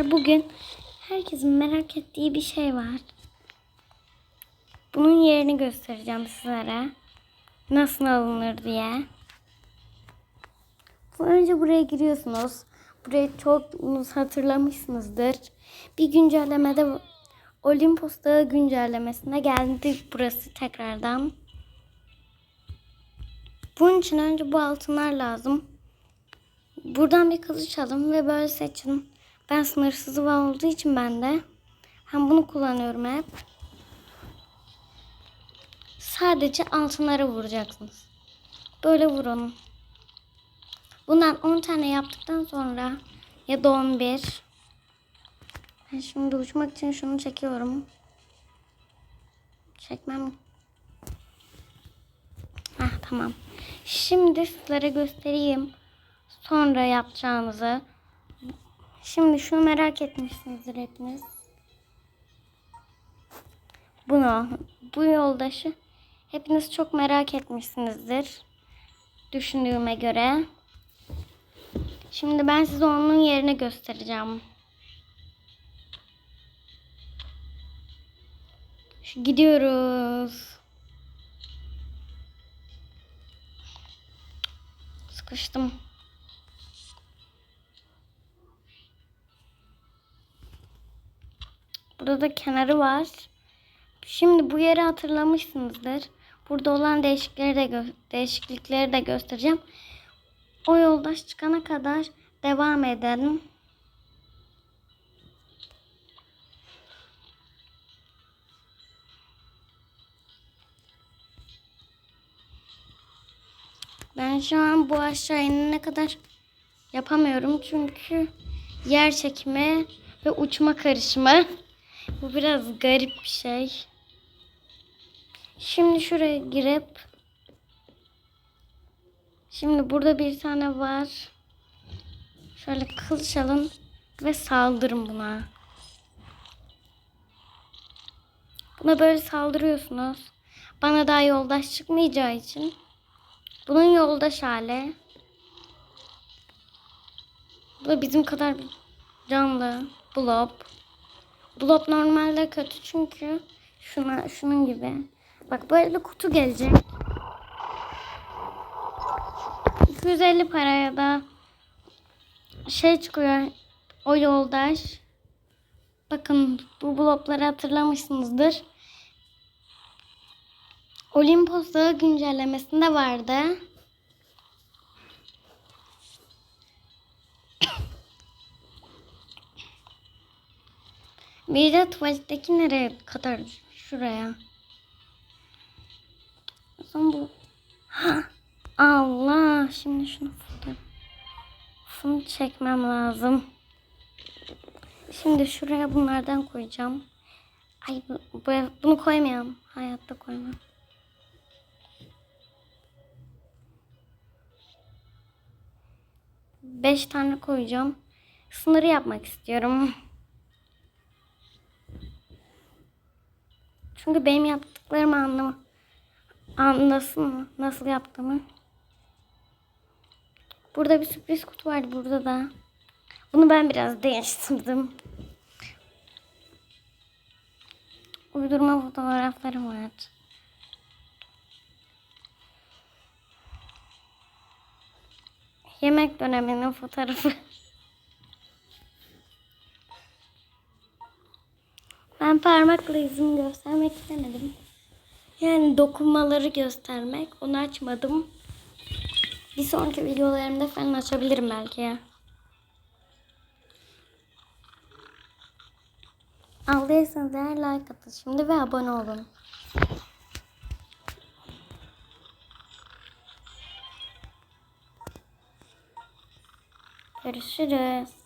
Arkadaşlar bugün herkesin merak ettiği bir şey var. Bunun yerini göstereceğim sizlere. Nasıl alınır diye. Önce buraya giriyorsunuz. Burayı çok hatırlamışsınızdır. Bir güncellemede Olimpos Dağı güncellemesine geldik burası tekrardan. Bunun için önce bu altınlar lazım. Buradan bir kılıç alın ve böyle seçin. Ben sınırsız var olduğu için ben de hem bunu kullanıyorum hep. Sadece altınlara vuracaksınız. Böyle vurun. Bundan 10 tane yaptıktan sonra ya da 11. Ben şimdi uçmak için şunu çekiyorum. Çekmem. Ah tamam. Şimdi sizlere göstereyim. Sonra yapacağınızı. Şimdi şunu merak etmişsinizdir hepiniz. Bunu, bu yoldaşı hepiniz çok merak etmişsinizdir. Düşündüğüme göre. Şimdi ben size onun yerini göstereceğim. Şu gidiyoruz. Sıkıştım. Burada da kenarı var. Şimdi bu yeri hatırlamışsınızdır. Burada olan değişiklikleri de değişiklikleri de göstereceğim. O yoldaş çıkana kadar devam edelim. Ben şu an bu aşağı inene kadar yapamıyorum çünkü yer çekimi ve uçma karışımı. Bu biraz garip bir şey. Şimdi şuraya girip Şimdi burada bir tane var. Şöyle kılıç alın ve saldırın buna. Buna böyle saldırıyorsunuz. Bana daha yoldaş çıkmayacağı için. Bunun yoldaş hali. Bu da bizim kadar canlı. Blob. Blob normalde kötü çünkü şuna şunun gibi. Bak böyle bir kutu gelecek. 250 paraya da şey çıkıyor. O yoldaş. Bakın bu blokları hatırlamışsınızdır. Olimpos Dağı güncellemesinde vardı. Bir de tuvaletteki nereye kadar? Şuraya. O zaman bu. Ha! Allah! Şimdi şunu fotoğrafını çekmem lazım. Şimdi şuraya bunlardan koyacağım. Ay bu, bu- bunu koymayalım. Hayatta koymam. Beş tane koyacağım. Sınırı yapmak istiyorum. Çünkü benim yaptıklarımı anlama, anlasın mı? Nasıl yaptığımı. Burada bir sürpriz kutu vardı burada da. Bunu ben biraz değiştirdim. Uydurma fotoğraflarım var. Yemek döneminin fotoğrafı. Ben parmakla izimi göstermek istemedim. Yani dokunmaları göstermek. Onu açmadım. Bir sonraki videolarımda falan açabilirim belki ya. Aldıysanız eğer like atın şimdi ve abone olun. Görüşürüz.